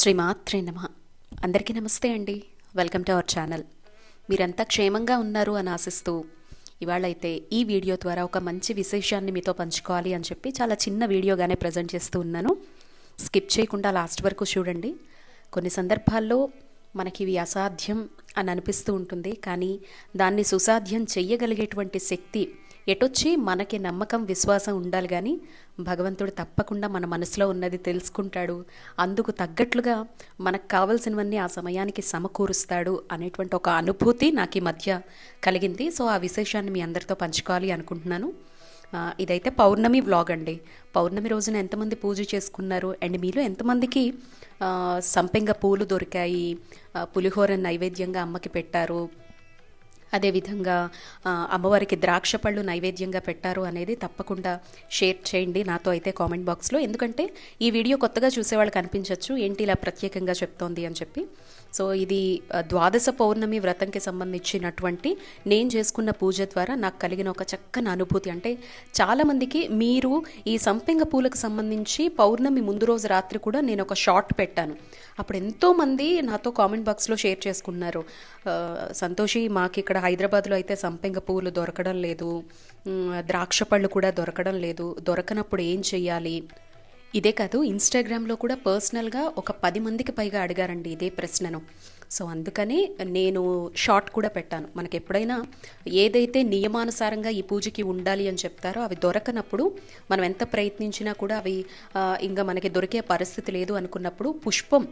శ్రీమాత్రే నమ. అందరికీ నమస్తే అండి. Welcome to our channel. మీరంతా క్షేమంగా ఉన్నారు అని ఆశిస్తూ ఇవాళైతే ఈ వీడియో ద్వారా ఒక మంచి విశేషాన్ని మీతో పంచుకోవాలి అని చెప్పి చాలా చిన్న వీడియోగానే ప్రజెంట్ చేస్తూ ఉన్నాను. స్కిప్ చేయకుండా లాస్ట్ వరకు చూడండి. కొన్ని సందర్భాల్లో మనకి ఇవి అసాధ్యం అని అనిపిస్తూ ఉంటుంది. కానీ దాన్ని సుసాధ్యం చెయ్యగలిగేటువంటి శక్తి ఎటొచ్చి మనకి నమ్మకం విశ్వాసం ఉండాలి కానీ భగవంతుడు తప్పకుండా మన మనసులో ఉన్నది తెలుసుకుంటాడు. అందుకు తగ్గట్లుగా మనకు కావలసినవన్నీ ఆ సమయానికి సమకూరుస్తాడు అనేటువంటి ఒక అనుభూతి నాకు ఈ మధ్య కలిగింది. సో ఆ విశేషాన్ని మీ అందరితో పంచుకోవాలి అనుకుంటున్నాను. ఇదైతే పౌర్ణమి వ్లాగ్ అండి. పౌర్ణమి రోజున ఎంతమంది పూజ చేసుకున్నారు? అండ్ మీలో ఎంతమందికి సంపెంగ పూలు దొరికాయి? పులిహోర నైవేద్యంగా అమ్మకి పెట్టారు? అదేవిధంగా అమ్మవారికి ద్రాక్ష పళ్ళు నైవేద్యంగా పెట్టారు అనేది తప్పకుండా షేర్ చేయండి నాతో అయితే కామెంట్ బాక్స్లో. ఎందుకంటే ఈ వీడియో కొత్తగా చూసేవాళ్ళకి అనిపించవచ్చు ఏంటి ఇలా ప్రత్యేకంగా చెప్తోంది అని చెప్పి. సో ఇది ద్వాదశ పౌర్ణమి వ్రతంకి సంబంధించినటువంటి నేను చేసుకున్న పూజ ద్వారా నాకు కలిగిన ఒక చక్కని అనుభూతి. అంటే చాలామందికి మీరు ఈ సంపెంగ పూలకు సంబంధించి పౌర్ణమి ముందు రోజు రాత్రి కూడా నేను ఒక షార్ట్ పెట్టాను. అప్పుడు ఎంతోమంది నాతో కామెంట్ బాక్స్లో షేర్ చేసుకున్నారు. సంతోషి మాకు ఇక్కడ హైదరాబాద్లో అయితే సంపెంగ పువ్వులు దొరకడం లేదు. ద్రాక్ష పళ్ళు కూడా దొరకడం లేదు. దొరకనప్పుడు ఏం చెయ్యాలి? ఇదే కాదు ఇన్స్టాగ్రామ్లో కూడా పర్సనల్గా ఒక పది మందికి పైగా అడిగారండి ఇదే ప్రశ్నను. సో అందుకని నేను షార్ట్ కూడా పెట్టాను. మనకి ఎప్పుడైనా ఏదైతే నియమానుసారంగా ఈ పూజకి ఉండాలి అని చెప్తారో అవి దొరకనప్పుడు మనం ఎంత ప్రయత్నించినా కూడా అవి ఇంకా మనకి దొరికే పరిస్థితి లేదు అనుకున్నప్పుడు పుష్పం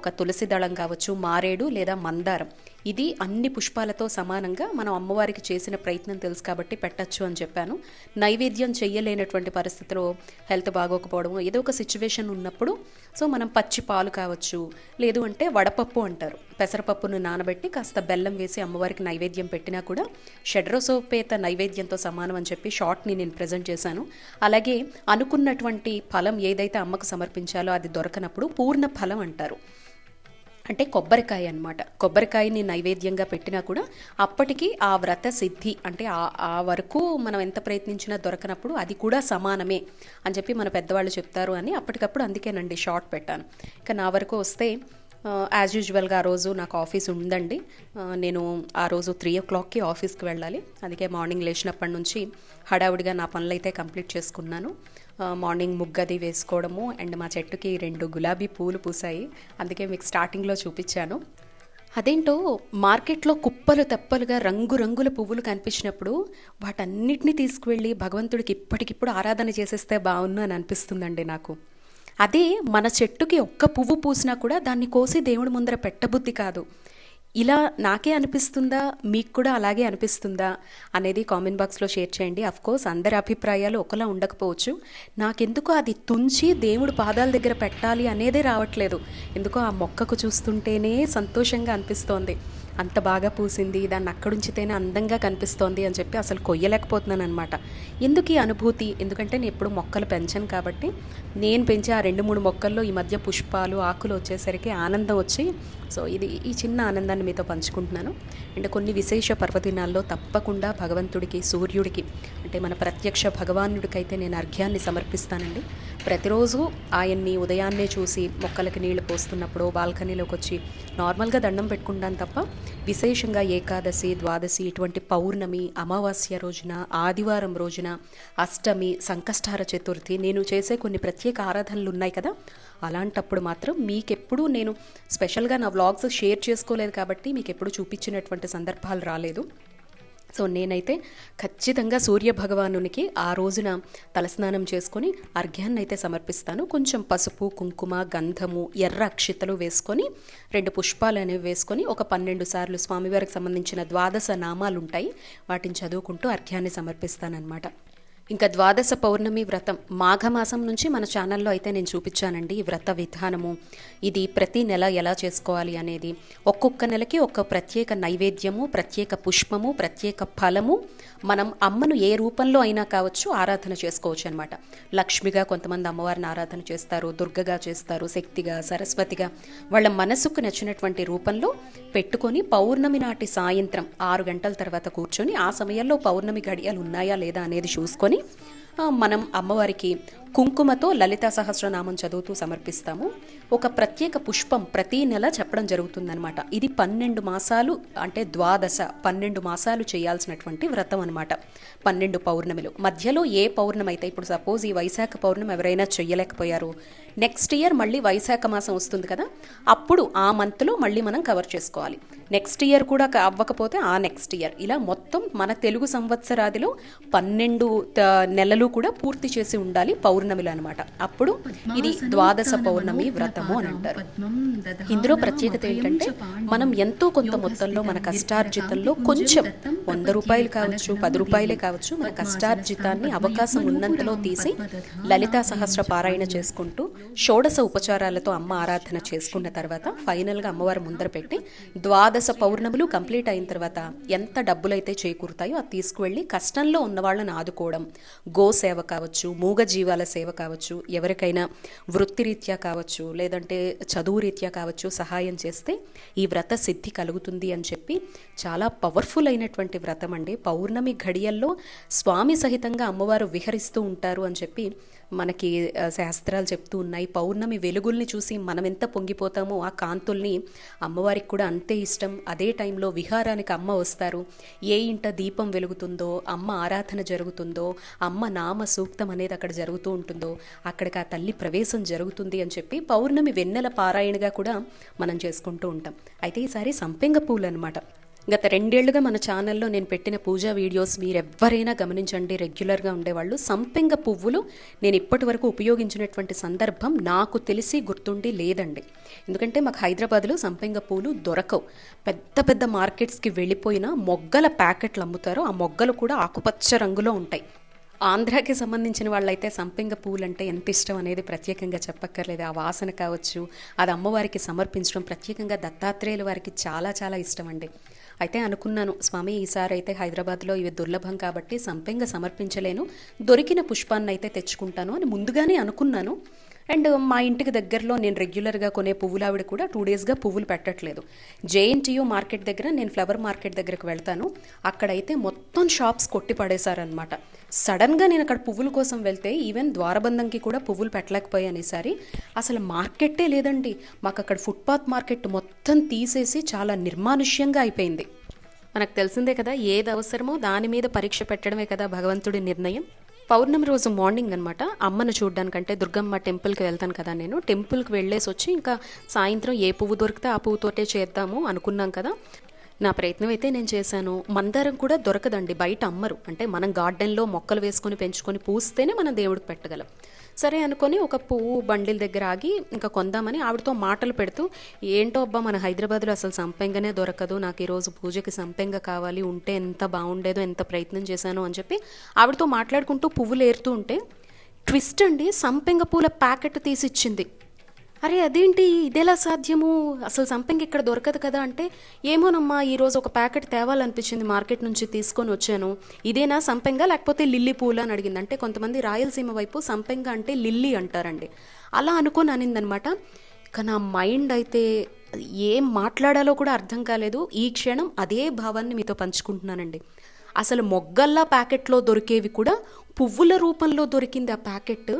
ఒక తులసి దళం కావచ్చు మారేడు లేదా మందారం ఇది అన్ని పుష్పాలతో సమానంగా మనం అమ్మవారికి చేసిన ప్రయత్నం తెలుసు కాబట్టి పెట్టచ్చు అని చెప్పాను. నైవేద్యం చేయలేనటువంటి పరిస్థితిలో హెల్త్ బాగోకపోవడం ఏదో ఒక సిచ్యువేషన్ ఉన్నప్పుడు సో మనం పచ్చి పాలు కావచ్చు లేదు అంటే వడపప్పు అంటారు. పెసరపప్పును నానబెట్టి కాస్త బెల్లం వేసి అమ్మవారికి నైవేద్యం పెట్టినా కూడా షడ్రసోపేత నైవేద్యంతో సమానం అని చెప్పి షార్ట్ని నేను ప్రజెంట్ చేశాను. అలాగే అనుకున్నటువంటి ఫలం ఏదైతే అమ్మకు సమర్పించాలో అది దొరకనప్పుడు పూర్ణ ఫలం అంటారు. అంటే కొబ్బరికాయ అన్నమాట. కొబ్బరికాయని నైవేద్యంగా పెట్టినా కూడా అప్పటికి ఆ వ్రత సిద్ధి అంటే ఆ ఆ వరకు మనం ఎంత ప్రయత్నించినా దొరకనప్పుడు అది కూడా సమానమే అని చెప్పి మన పెద్దవాళ్ళు చెప్తారు అని అప్పటికప్పుడు అందుకేనండి షార్ట్ పెట్టాను. ఇక నా వరకు వస్తే యాజ్ యూజువల్గా ఆ రోజు నాకు ఆఫీస్ ఉందండి. నేను ఆ రోజు త్రీ ఓ క్లాక్కి ఆఫీస్కి వెళ్ళాలి. అందుకే మార్నింగ్ లేచినప్పటి నుంచి హడావుడిగా నా పనులు అయితే కంప్లీట్ చేసుకున్నాను. మార్నింగ్ ముగ్గది వేసుకోవడము అండ్ మా చెట్టుకి రెండు గులాబీ పూలు పూసాయి అందుకే మీకు స్టార్టింగ్లో చూపించాను. అదేంటో మార్కెట్లో కుప్పలు తెప్పలుగా రంగురంగుల పువ్వులు కనిపించినప్పుడు వాటన్నిటిని తీసుకువెళ్ళి భగవంతుడికి ఇప్పటికిప్పుడు ఆరాధన చేసేస్తే బాగుండు అని అనిపిస్తుందండి నాకు. అదే మన చెట్టుకి ఒక్క పువ్వు పూసినా కూడా దాన్ని కోసి దేవుడి ముందర పెట్టబుద్ధి కాదు. ఇలా నాకే అనిపిస్తుందా? మీకు కూడా అలాగే అనిపిస్తుందా? అనేది కామెంట్ బాక్స్లో షేర్ చేయండి. అఫ్ కోర్స్ అందరి అభిప్రాయాలు ఒకలా ఉండకపోవచ్చు. నాకెందుకు అది తుంచి దేవుడు పాదాల దగ్గర పెట్టాలి అనేదే రావట్లేదు. ఎందుకో ఆ మొక్కకు చూస్తుంటేనే సంతోషంగా అనిపిస్తోంది. అంత బాగా పూసింది దాన్ని అక్కడుంచితేనే అందంగా కనిపిస్తోంది అని చెప్పి అసలు కొయ్యలేకపోతున్నాను అనమాట ఎందుకు ఈ అనుభూతి? ఎందుకంటే నేను ఎప్పుడు మొక్కలు పెంచాను కాబట్టి నేను పెంచే ఆ రెండు మూడు మొక్కల్లో ఈ మధ్య పుష్పాలు ఆకులు వచ్చేసరికి ఆనందం వచ్చి సో ఇది ఈ చిన్న ఆనందాన్ని మీతో పంచుకుంటున్నాను. అండ్ కొన్ని విశేష పర్వదినాల్లో తప్పకుండా భగవంతుడికి సూర్యుడికి అంటే మన ప్రత్యక్ష భగవానుడికైతే నేను అర్ఘ్యాన్ని సమర్పిస్తానండి. ప్రతిరోజు ఆయన్ని ఉదయాన్నే చూసి మొక్కలకి నీళ్ళు పోస్తున్నప్పుడు బాల్కనీలోకి వచ్చి నార్మల్గా దండం పెట్టుకుంటాను తప్ప విశేషంగా ఏకాదశి ద్వాదశి ఇటువంటి పౌర్ణమి అమావాస్య రోజున ఆదివారం రోజున అష్టమి సంకష్టార చతుర్థి నేను చేసే కొన్ని ప్రత్యేక ఆరాధనలు ఉన్నాయి కదా. అలాంటప్పుడు మాత్రం మీకెప్పుడు నేను స్పెషల్గా నా వ్లాగ్స్ షేర్ చేసుకోలేదు కాబట్టి మీకు ఎప్పుడు చూపించినటువంటి సందర్భాలు రాలేదు. సో నేనైతే ఖచ్చితంగా సూర్య భగవానునికి ఆ రోజున తలస్నానం చేసుకొని అర్ఘ్యాన్ని అయితే సమర్పిస్తాను. కొంచెం పసుపు కుంకుమ గంధము ఎర్ర అక్షితలు వేసుకొని రెండు పుష్పాలు అనేవి వేసుకొని ఒక పన్నెండు సార్లు స్వామివారికి సంబంధించిన ద్వాదశ నామాలు ఉంటాయి వాటిని చదువుకుంటూ అర్ఘ్యాన్ని సమర్పిస్తానన్నమాట. ఇంకా ద్వాదశ పౌర్ణమి వ్రతం మాఘమాసం నుంచి మన ఛానల్లో అయితే నేను చూపించానండి ఈ వ్రత విధానము. ఇది ప్రతి నెల ఎలా చేసుకోవాలి అనేది. ఒక్కొక్క నెలకి ఒక ప్రత్యేక నైవేద్యము ప్రత్యేక పుష్పము ప్రత్యేక ఫలము మనం అమ్మను ఏ రూపంలో అయినా కావచ్చు ఆరాధన చేసుకోవచ్చు అనమాట లక్ష్మిగా కొంతమంది అమ్మవారిని ఆరాధన చేస్తారు దుర్గగా చేస్తారు శక్తిగా సరస్వతిగా వాళ్ళ మనసుకు నచ్చినటువంటి రూపంలో పెట్టుకొని పౌర్ణమి నాటి సాయంత్రం ఆరు గంటల తర్వాత కూర్చొని ఆ సమయంలో పౌర్ణమి గడియలు ఉన్నాయా లేదా అనేది చూసుకొని చేసుకొని మనం అమ్మవారికి కుంకుమతో లలితా సహస్రనామం చదువుతూ సమర్పిస్తాము. ఒక ప్రత్యేక పుష్పం ప్రతి నెల చెప్పడం జరుగుతుందనమాట ఇది పన్నెండు మాసాలు అంటే ద్వాదశ పన్నెండు మాసాలు చేయాల్సినటువంటి వ్రతం అనమాట పన్నెండు పౌర్ణమిలు. మధ్యలో ఏ పౌర్ణమి అయితే ఇప్పుడు సపోజ్ ఈ వైశాఖ పౌర్ణమి ఎవరైనా చేయలేకపోయారు నెక్స్ట్ ఇయర్ మళ్ళీ వైశాఖ మాసం వస్తుంది కదా అప్పుడు ఆ మంత్లో మళ్ళీ మనం కవర్ చేసుకోవాలి. నెక్స్ట్ ఇయర్ కూడా అవ్వకపోతే ఆ నెక్స్ట్ ఇయర్ ఇలా మొత్తం మన తెలుగు సంవత్సరాదిలో పన్నెండు నెలలు కూడా పూర్తి చేసి ఉండాలి పౌర్ణమిలు అనమాట అప్పుడు ఇది ద్వాదశ పౌర్ణమి వ్రతము అని అంటారు. ఇందులో ప్రత్యేకత ఏంటంటే మనం ఎంతో కొంత మొత్తంలో మన కష్టార్జితంలో కొంచెం వంద రూపాయలు కావచ్చు పది రూపాయలే కావచ్చు మన కష్టార్జితాన్ని అవకాశం ఉన్నంతలో తీసి లలితా సహస్ర పారాయణ చేసుకుంటూ షోడశ ఉపచారాలతో అమ్మ ఆరాధన చేసుకున్న తర్వాత ఫైనల్గా అమ్మవారు ముందర పెట్టి ద్వాదశ పౌర్ణములు కంప్లీట్ అయిన తర్వాత ఎంత డబ్బులైతే చేకూరుతాయో అది తీసుకువెళ్ళి కష్టంలో ఉన్న వాళ్ళని ఆదుకోవడం. గో సేవ కావచ్చు మూగ జీవాల సేవ కావచ్చు ఎవరికైనా వృత్తిరీత్యా కావచ్చు లేదంటే చదువు రీత్యా కావచ్చు సహాయం చేస్తే ఈ వ్రత సిద్ధి కలుగుతుంది అని చెప్పి చాలా పవర్ఫుల్ అయినటువంటి వ్రతం అండి. పౌర్ణమి ఘడియల్లో స్వామి సహితంగా అమ్మవారు విహరిస్తూ ఉంటారు అని చెప్పి మనకి శాస్త్రాలు చెప్తూ ఉన్నాయి. పౌర్ణమి వెలుగుల్ని చూసి మనం ఎంత పొంగిపోతామో ఆ కాంతుల్ని అమ్మవారికి కూడా అంతే ఇష్టం అదే టైంలో విహారానికి అమ్మ వస్తారు. ఏ ఇంట దీపం వెలుగుతుందో అమ్మ ఆరాధన జరుగుతుందో అమ్మ నామ సూక్తం అనేది అక్కడ జరుగుతూ ఉంటుందో అక్కడికి ఆ తల్లి ప్రవేశం జరుగుతుంది అని చెప్పి పౌర్ణమి వెన్నెల పారాయణగా కూడా మనం చేసుకుంటూ ఉంటాం. అయితే ఈసారి సంపెంగ పూలు అనమాట గత రెండేళ్ళుగా మన ఛానల్లో నేను పెట్టిన పూజా వీడియోస్ మీరెవ్వరైనా గమనించండి. రెగ్యులర్గా ఉండేవాళ్ళు. సంపెంగ పువ్వులు నేను ఇప్పటి వరకు ఉపయోగించినటువంటి సందర్భం నాకు తెలిసి గుర్తుండి లేదండి. ఎందుకంటే మాకు హైదరాబాద్లో సంపెంగ పూలు దొరకవు. పెద్ద పెద్ద మార్కెట్స్కి వెళ్ళిపోయిన మొగ్గల ప్యాకెట్లు అమ్ముతారు. ఆ మొగ్గలు కూడా ఆకుపచ్చ రంగులో ఉంటాయి. ఆంధ్రాకి సంబంధించిన వాళ్ళైతే సంపెంగ పూలు అంటే ఎంత ఇష్టం అనేది ప్రత్యేకంగా చెప్పక్కర్లేదు. ఆ వాసన కావచ్చు అది అమ్మవారికి సమర్పించడం ప్రత్యేకంగా దత్తాత్రేయుల వారికి చాలా చాలా ఇష్టం అండి. అయితే అనుకున్నాను స్వామి ఈసారి అయితే హైదరాబాద్లో ఇవి దుర్లభం కాబట్టి సంపెంగ సమర్పించలేను. దొరికిన పుష్పాన్ని అయితే తెచ్చుకుంటాను అని ముందుగానే అనుకున్నాను. అండ్ uh, మా ఇంటికి దగ్గరలో నేను రెగ్యులర్గా కొనే పువ్వులావిడ కూడా టూ డేస్గా పువ్వులు పెట్టట్లేదు. జేఎన్టీయూ మార్కెట్ దగ్గర నేను ఫ్లవర్ మార్కెట్ దగ్గరకు వెళ్తాను. అక్కడైతే మొత్తం షాప్స్ కొట్టి పడేశారనమాట సడన్గా నేను అక్కడ పువ్వుల కోసం వెళ్తే ఈవెన్ ద్వారబంధంకి కూడా పువ్వులు పెట్టలేకపోయాను ఈసారి అసలు మార్కెట్టే లేదండి. మాకు అక్కడ ఫుట్పాత్ మార్కెట్ మొత్తం తీసేసి చాలా నిర్మానుష్యంగా అయిపోయింది. మనకు తెలిసిందే కదా ఏది అవసరమో దాని మీద పరీక్ష పెట్టడమే కదా భగవంతుడి నిర్ణయం. పౌర్ణమి రోజు మార్నింగ్ అనమాట అమ్మను చూడడానికంటే దుర్గమ్మ టెంపుల్కి వెళ్తాను కదా నేను. టెంపుల్కి వెళ్ళేసి వచ్చి ఇంకా సాయంత్రం ఏ పువ్వు దొరికితే ఆ పువ్వుతోటే చేద్దాము అనుకున్నాం కదా. నా ప్రయత్నం అయితే నేను చేశాను. మందారం కూడా దొరకదండి. బయట అమ్మరు. అంటే మనం గార్డెన్లో మొక్కలు వేసుకొని పెంచుకొని పూస్తేనే మనం దేవుడికి పెట్టగలం. సరే అనుకొని ఒక పువ్వు బండిల దగ్గర ఆగి ఇంకా కొందామని ఆవిడతో మాటలు పెడుతూ ఏంటో అబ్బా మన హైదరాబాద్లో అసలు సంపెంగనే దొరకదు. నాకు ఈరోజు పూజకి సంపెంగ కావాలి. ఉంటే ఎంత బాగుండేదో ఎంత ప్రయత్నం చేశాను అని చెప్పి ఆవిడతో మాట్లాడుకుంటూ పువ్వులు ఏరుతూ ఉంటే ట్విస్ట్ అండి సంపెంగ పూల ప్యాకెట్ తీసిచ్చింది. అరే అదేంటి? ఇదేలా సాధ్యము? అసలు సంపెంగ ఇక్కడ దొరకదు కదా అంటే ఏమోనమ్మా ఈరోజు ఒక ప్యాకెట్ తేవాలనిపించింది మార్కెట్ నుంచి తీసుకొని వచ్చాను. ఇదేనా సంపెంగ? లేకపోతే లిల్లీ పూలు అని అడిగింది. అంటే కొంతమంది రాయలసీమ వైపు సంపెంగ అంటే లిల్లీ అంటారండి. అలా అనుకొని అనిందనమాట. కానీ నా మైండ్ అయితే ఏం మాట్లాడాలో కూడా అర్థం కాలేదు. ఈ క్షణం అదే భావాన్ని మీతో పంచుకుంటున్నానండి. అసలు మొగ్గల్లా ప్యాకెట్లో దొరికేవి కూడా పువ్వుల రూపంలో దొరికింది ఆ ప్యాకెట్.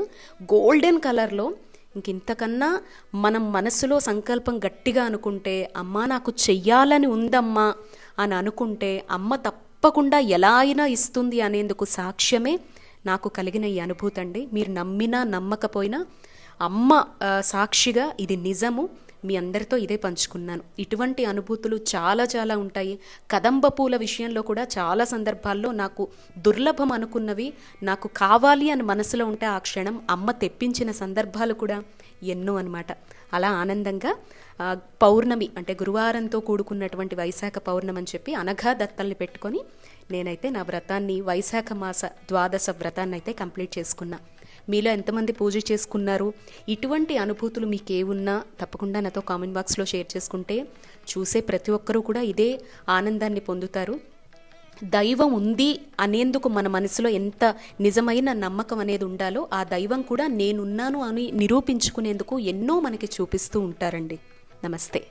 గోల్డెన్ కలర్లో ఇంక ఇంతకన్నా మనం మనసులో సంకల్పం గట్టిగా అనుకుంటే అమ్మా నాకు చెయ్యాలని ఉందమ్మా అని అనుకుంటే అమ్మ తప్పకుండా ఎలా అయినా ఇస్తుంది అనేందుకు సాక్ష్యమే నాకు కలిగిన ఈ అనుభూతి అండి. మీరు నమ్మినా నమ్మకపోయినా అమ్మ సాక్షిగా ఇది నిజము. మీ అందరితో ఇదే పంచుకున్నాను. ఇటువంటి అనుభూతులు చాలా చాలా ఉంటాయి. కదంబ పూల విషయంలో కూడా చాలా సందర్భాల్లో నాకు దుర్లభం అనుకున్నవి నాకు కావాలి అని మనసులో ఉంటే ఆ క్షణం అమ్మ తెప్పించిన సందర్భాలు కూడా ఎన్నో అనమాట అలా ఆనందంగా పౌర్ణమి అంటే గురువారంతో కూడుకున్నటువంటి వైశాఖ పౌర్ణమి అని చెప్పి అనఘా దత్తల్ని పెట్టుకొని నేనైతే నా వ్రతాన్ని వైశాఖ మాస ద్వాదశ వ్రతాన్ని అయితే కంప్లీట్ చేసుకున్నా. మీలో ఎంతమంది పూజ చేసుకున్నారు? ఇటువంటి అనుభూతులు మీకు తప్పకుండా నాతో కామెంట్ బాక్స్లో షేర్ చేసుకుంటే చూసే ప్రతి ఒక్కరూ కూడా ఇదే ఆనందాన్ని పొందుతారు. దైవం ఉంది అనేందుకు మన మనసులో ఎంత నిజమైన నమ్మకం అనేది ఉండాలో ఆ దైవం కూడా నేనున్నాను అని నిరూపించుకునేందుకు ఎన్నో మనకి చూపిస్తూ ఉంటారండి. నమస్తే.